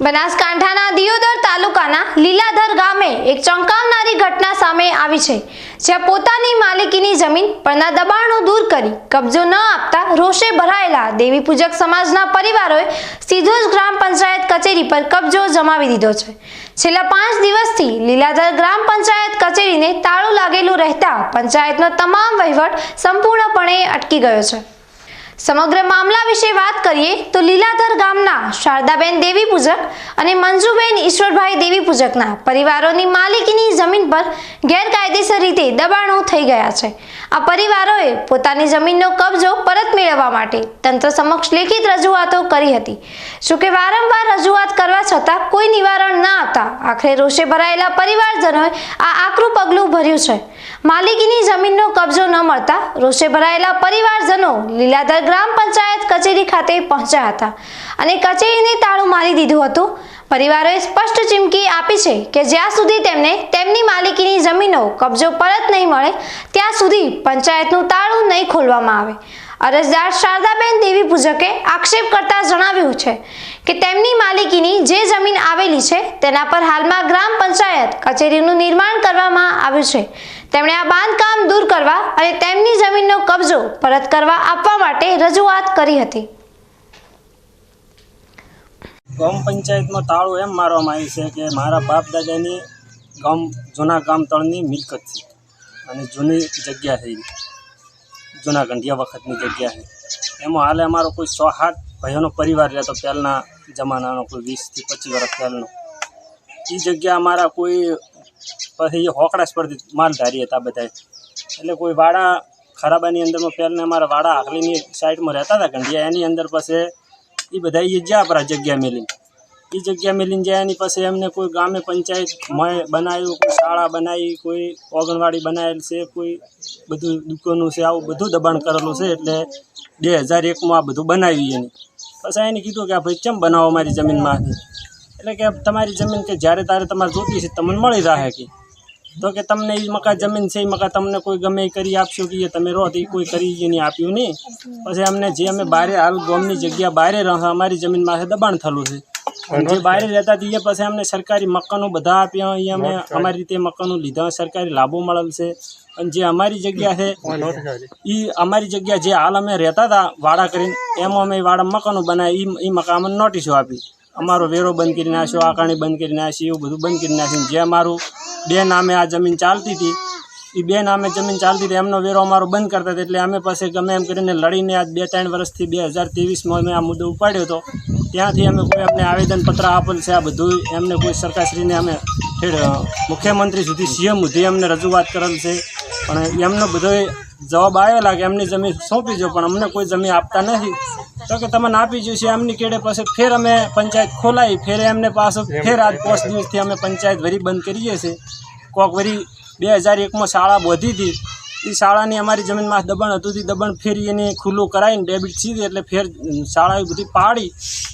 બનાસકાંઠાના દિયોદર તાલુકાના લીલાધર ગામે એક ચોંકાવનારી ઘટના સામે આવી છે, જ્યાં પોતાની માલિકીની જમીન પરના દબાણો દૂર કરી કબજો ન આપતા રોષે ભરાયેલા દેવી પૂજક સમાજના પરિવારોએ સીધો જ ગ્રામ પંચાયત કચેરી પર કબજો જમાવી દીધો છે. છેલ્લા પાંચ દિવસથી લીલાધર ગ્રામ પંચાયત કચેરીને તાળું લાગેલું રહેતા પંચાયતનો તમામ વહીવટ સંપૂર્ણપણે અટકી ગયો છે. સમગ્ર મામલા વિશે વાત કરીએ તો લીલાધર ગામના શારદાબેન દેવી પૂજક અને મંજુબેન ઈશ્વરભાઈ દેવી પૂજકના પરિવારોની માલિકીની જમીન પર ગેરકાયદેસર રીતે દબાણો થઈ ગયા છે. આ પરિવારોએ પોતાની જમીનનો કબજો પરત મેળવવા માટે તંત્ર સમક્ષ લેખિત રજૂઆતો કરી હતી. જોકે વારંવાર રજૂઆત કરવા છતાં કોઈ નિવારણ ન હતા આખરે રોષે ભરાયેલા પરિવારજનોએ આ આકરું પગલું ભર્યું છે. માલિકીની જમીનનો કબજો ન મળતા રોષે ભરાયેલા પરિવારજનો લીલાધર ગ્રામ પંચાયત કચેરી ખાતે પહોંચ્યા હતા અને કચેરીને તાળું મારી દીધું હતું. પરિવારોએ સ્પષ્ટ ચીમકી આપી છે કે જ્યાં સુધી તેમને તેમની માલિકીની જમીનો કબજો પરત નહીં મળે, ત્યાં સુધી પંચાયતનું તાળું નહીં ખોલવામાં આવે. અરજદાર શારદાબેન દેવી પૂજકે આક્ષેપ કરતા જણાવ્યું છે કે તેમની માલિકીની જે જમીન આવેલી છે, તેના પર હાલમાં ગ્રામ પંચાયત કચેરીનું નિર્માણ કરવામાં આવ્યું છે. તેમણે આ બાંધકામ દૂર કરવા અને તેમની જમીનનો કબજો પરત કરવા આપવા માટે રજૂઆત કરી હતી. ગામ પંચાયતમાં તાળું એમ મારવામાં આવ્યું છે કે મારા બાપ દાદાની ગામ, જૂના ગામ તળની મિલકત છે. અને જૂની જગ્યા છે. જૂના ગંઢિયા વખતની જગ્યા છે. એમાં હાલે અમારો કોઈ સો સાત ભાઈઓનો પરિવાર રહેતો પહેલાંના જમાનાનો કોઈ વીસથી પચીસ વર્ષ પહેલાંનો. એ જગ્યા અમારા કોઈ પછી હોકડા સ્પર્ધી માલધારી હતા બધા એટલે કોઈ વાડા ખરાબાની અંદરમાં પહેલાં અમારા વાડા આખલીની સાઈડમાં રહેતા હતા ગંઢિયા એની અંદર પાસે એ બધા એ જ્યાં આપણા જગ્યા મેલીને. એ જગ્યા મેલીને જાય એની પછી એમને કોઈ ગામે પંચાયત મય બનાવ્યું, કોઈ શાળા બનાવી, કોઈ ઓગણવાડી બનાવેલ છે, કોઈ બધું દુકાનો છે, આવું બધું દબાણ કરેલું છે, એટલે બે હજાર એકમાં આ બધું બનાવ્યું એની. પછી એને કીધું કે ભાઈ કેમ બનાવો મારી જમીનમાંથી? એટલે કે તમારી જમીન કે જ્યારે તારે તમારે જોતી છે તમને મળી રહે કે. તો કે તમને એ મકા જમીન છે એ મકા તમને કોઈ ગમે એ કરી આપશો કે એ તમે રહો તો એ કોઈ કરી નહીં આપ્યું નહીં. પછી અમને જે અમે બારે, હાલ ગામની જગ્યા બારે રહે, અમારી જમીનમાં દબાણ થયેલું છે. જે બારે રહેતા હતી એ પછી અમને સરકારી મકાનો બધા આપ્યા એ અમે અમારી રીતે મકાનો લીધા સરકારી લાભો મળેલ છે. અને જે અમારી જગ્યા છે એ અમારી જગ્યા જે હાલ અમે રહેતા હતા વાડા કરીને એમાં અમે વાડા મકાનો બનાવી એ મકાન અમને નોટિસો આપી. અમારો વેરો બંધ કરી નાખ્યો આકાણી બંધ કરી નાખી એવું બધું બંધ કરી નાખ્યું. જે અમારું બે નામે આ જમીન ચાલતી હતી એ બે નામે જમીન ચાલતી હતી એમનો વેરો અમારો બંધ કરતા હતા. એટલે અમે પાસે ગમે એમ કરીને લડીને આજ બે ત્રણ વર્ષથી બે હજાર ત્રેવીસમાં અમે આ મુદ્દો ઉપાડ્યો હતો. ત્યાંથી અમે કોઈ અમને આવેદનપત્ર આપેલ છે, આ બધું એમને કોઈ સરકારશ્રીને અમે મુખ્યમંત્રી સુધી, સીએમ સુધી અમને રજૂઆત કરેલ છે. પણ એમનો બધો જવાબ આવેલા કે એમની જમીન સોંપી જો પણ અમને કોઈ જમીન આપતા નથી. તો કે તમને આપી છે, એમની કેડે પાસે ફેર અમે પંચાયત ખોલાવી ફેર એમને પાછો ફેર આજ પાંચ દિવસથી અમે પંચાયત વરી બંધ કરીએ છીએ. કોક વરી બે હજાર એકમાં શાળા બોધી હતી એ શાળાની અમારી જમીનમાં દબાણ હતું તે. દબાણ ફેરી એને ખુલ્લું કરાવીને ડેબિટ સીધી એટલે ફેર શાળા બધી પાડી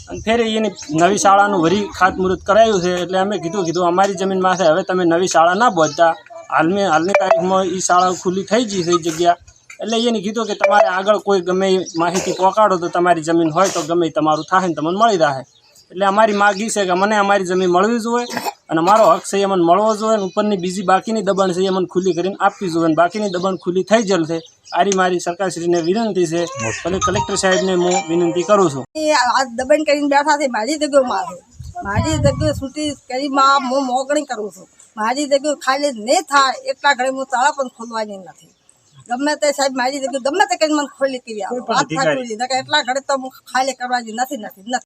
અને ફેરી એની નવી શાળાનું વરી ખાતમુહૂર્ત કરાયું છે. એટલે અમે કીધું કીધું, અમારી જમીનમાં છે, હવે તમે નવી શાળા ના બોલતા હાલની હાલની તારીખમાં એ શાળા ખુલ્લી થઈ ગઈ છે એ જગ્યા. એટલે એને કીધું કે તમારે આગળ કોઈ ગમે માહિતી પહોંચાડો તો તમારી જમીન હોય તો ગમે તમારું થાય ને તમને મળી રહે. એટલે અમારી માગી છે કે મને અમારી જમીન મળવી જોઈએ. અને મારો હક છે એ મને મળવો જોઈએ અને ઉપરની બીજી બાકીની દબાણ છે એ મને ખુલ્લી કરીને આપવી જોઈએ અને બાકીની દબાણ ખુલ્લી થઈ જશે છે. આરી મારી સરકારશ્રીને વિનંતી છે ભલે કલેક્ટર સાહેબને હું વિનંતી કરું છું. આ દબાણ કરીને બેઠા છે મારી જગ્યાઓ મારે મારી જગ્યાએ છૂટી કરીમાં હું મોકણી કરું છું. મારી જગ્યાએ ખાલી નહીં થાય એટલા ઘરે હું તાળા પણ ખોલવાની નથી. ગમે તે સાહેબ મારી જગ્યાએ ગમે તે કરીને મને ખોલી કરી. નકર એટલા ઘડે તો હું ખાલી કરવાની નથી નથી નથી.